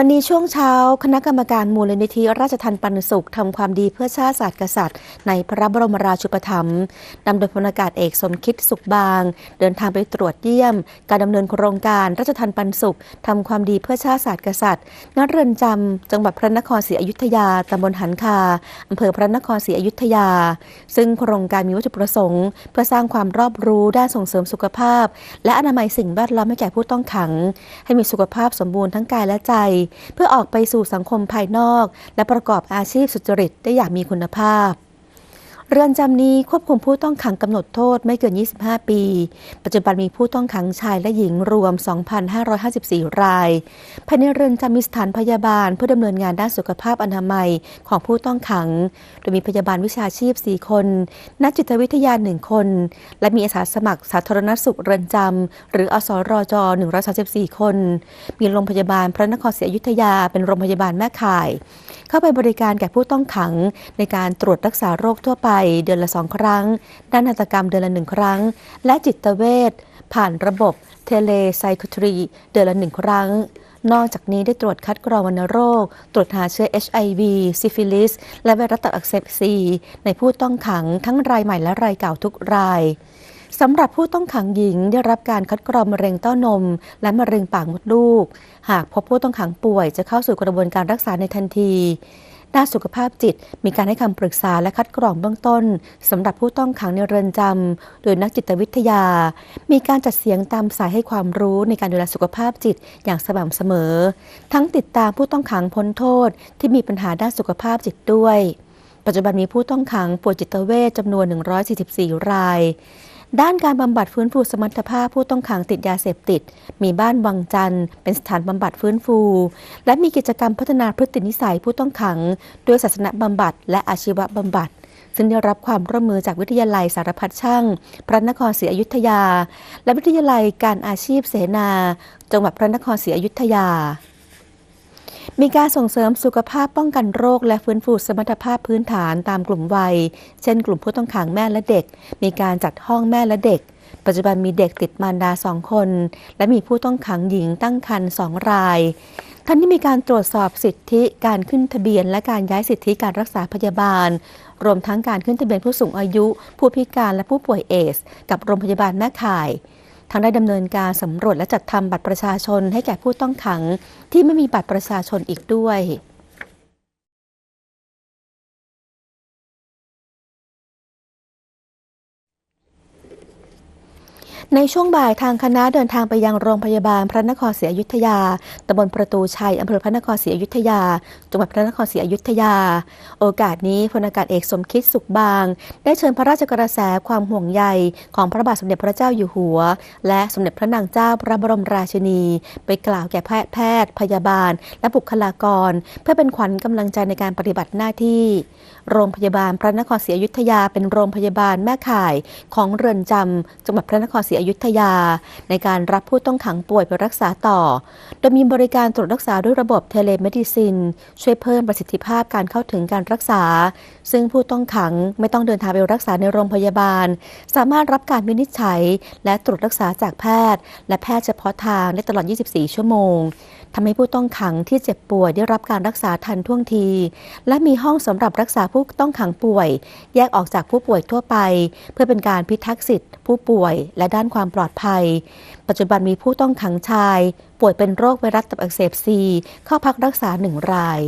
วันนี้ช่วงเช้า คณะกรรมการมูลนิธิราชทันปันสุขทำความดีเพื่อชาติศาสตร์กษัตริย์ ในพระบรมราชูปถัมภ์นำโดยพลอากาศเอกสมคิดสุขบาง เดินทางไปตรวจเยี่ยม การดำเนินโครงการราชทันปันสุขทำความดีเพื่อชาติศาสตร์กษัตริย์ณเรือนจำจังหวัดพระนครศรีอยุธยาตำบลหันคาอำเภอพระนครศรีอยุธยา ซึ่งโครงการมีวัตถุประสงค์ เพื่อสร้างความรอบรู้ด้านส่งเสริมสุขภาพ และอนามัยสิ่งแวดล้อมให้แก่ผู้ต้องขัง ให้มีสุขภาพสมบูรณ์ทั้งกายและใจเพื่อออกไปสู่สังคมภายนอก และประกอบอาชีพสุจริตได้อย่างมีคุณภาพ เรือนจำนี้ควบคุมผู้ต้องขังกำหนดโทษไม่เกิน 25 ปี ปัจจุบันมีผู้ต้องขังชายและหญิงรวม 2,554 ราย ภายในเรือนจำมีสถานพยาบาลเพื่อดำเนินงานด้านสุขภาพอนามัยของผู้ต้องขัง โดยมีพยาบาลวิชาชีพ 4 คน นักจิตวิทยา 1 คน และมีอาสาสมัครสาธารณสุขเรือนจำหรืออสรจ 134 คน มีโรงพยาบาลพระนครศรีอยุธยาเป็นโรงพยาบาลแม่ข่าย เข้าไปบริการแก่ผู้ต้องขัง ในการตรวจรักษาโรคทั่วไปเดือนละสองครั้ง ด้านหัตกรรมเดือนละหนึ่งครั้ง และจิตเวชผ่านระบบเทเลไซคทรีเดือนละหนึ่งครั้งนอกจากนี้ได้ตรวจคัดกรองวัณโรค ตรวจหาเชื้อ HIV ซิฟิลิส และไวรัสตับอักเสบซีในผู้ต้องขังทั้งรายใหม่และรายเก่าทุกราย สำหรับผู้ต้องขังหญิงได้รับการคัดกรองมะเร็งเต้านม และมะเร็งปากมดลูก หากพบผู้ต้องขังป่วยจะเข้าสู่กระบวนการรักษาในทันทีด้านสุขภาพจิตมีการให้คำปรึกษาและคัดกรองเบื้องต้นสำหรับผู้ต้องขังในเรือนจำโดยนักจิตวิทยา มีการจัดเสียงตามสายให้ความรู้ในการดูแลสุขภาพจิตอย่างสม่ำเสมอ ทั้งติดตามผู้ต้องขังพ้นโทษที่มีปัญหาด้านสุขภาพจิตด้วย ปัจจุบันมีผู้ต้องขังป่วยจิตเวชจำนวน 144 ราย ด้านการบำบัดฟื้นฟูสมรรถภาพผู้ต้องขังติดยาเสพติด มีบ้านวังจันทร์เป็นสถานบำบัดฟื้นฟู และมีกิจกรรมพัฒนาพฤตินิสัยผู้ต้องขัง ด้วยศาสนบำบัดและอาชีวบำบัดซึ่งได้รับความร่วมมือจากวิทยาลัยสารพัดช่าง พระนครศรีอยุธยา และวิทยาลัยการอาชีพเสนา จังหวัดพระนครศรีอยุธยา มีการส่งเสริมสุขภาพป้องกันโรค และฟื้นฟูสมรรถภาพพื้นฐานตามกลุ่มวัย เช่น กลุ่มผู้ต้องขังแม่และเด็ก มีการจัดห้องแม่และเด็ก ปัจจุบันมีเด็กติดมารดาสองคน และมีผู้ต้องขังหญิงตั้งครรภ์สองรายท่านที่มีการตรวจสอบสิทธิการขึ้นทะเบียน และการย้ายสิทธิการรักษาพยาบาล รวมทั้งการขึ้นทะเบียนผู้สูงอายุ ผู้พิการและผู้ป่วยเอส กับโรงพยาบาลแม่ข่าย ทั้งได้ดำเนินการสำรวจและจัดทำบัตรประชาชนให้แก่ผู้ต้องขังที่ไม่มีบัตรประชาชนอีกด้วย ในช่วงบ่ายทางคณะเดินทางไปยังโรงพยาบาลพระนครศรีอยุธยาตำบลประตูชัยอำเภอพระนครศรีอยุธยา จังหวัดพระนครศรีอยุธยา โอกาสนี้พลอากาศเอกสมคิดสุขบาง ได้เชิญพระราชกระแสความห่วงใยของพระบาทสมเด็จพระเจ้าอยู่หัว และสมเด็จพระนางเจ้าพระบรมราชินี ไปกล่าวแก่แพทย์ พยาบาล และบุคลากร เพื่อเป็นขวัญกำลังใจในการปฏิบัติหน้าที่ โรงพยาบาลพระนครศรีอยุธยาเป็นโรงพยาบาลแม่ข่ายของเรือนจำจังหวัดพระนครศรีอยุธยา ในการรับผู้ต้องขังป่วยไปรักษาต่อ โดยมีบริการตรวจรักษาด้วยระบบเทเลเมดิซิน ช่วยเพิ่มประสิทธิภาพการเข้าถึงการรักษา ซึ่งผู้ต้องขังไม่ต้องเดินทางไปรักษาในโรงพยาบาล สามารถรับการวินิจฉัย และตรวจรักษาจากแพทย์ และแพทย์เฉพาะทางได้ตลอด 24 ชั่วโมง ทำให้ผู้ต้องขังที่เจ็บป่วยได้รับการรักษาทันท่วงที และมีห้องสำหรับรักษาผู้ต้องขังป่วย แยกออกจากผู้ป่วยทั่วไป เพื่อเป็นการพิทักษ์สิทธิผู้ป่วยและด้านความปลอดภัย ปัจจุบันมีผู้ต้องขังชาย ป่วยเป็นโรคไวรัสตับอักเสบซีเข้าพักรักษาหนึ่งราย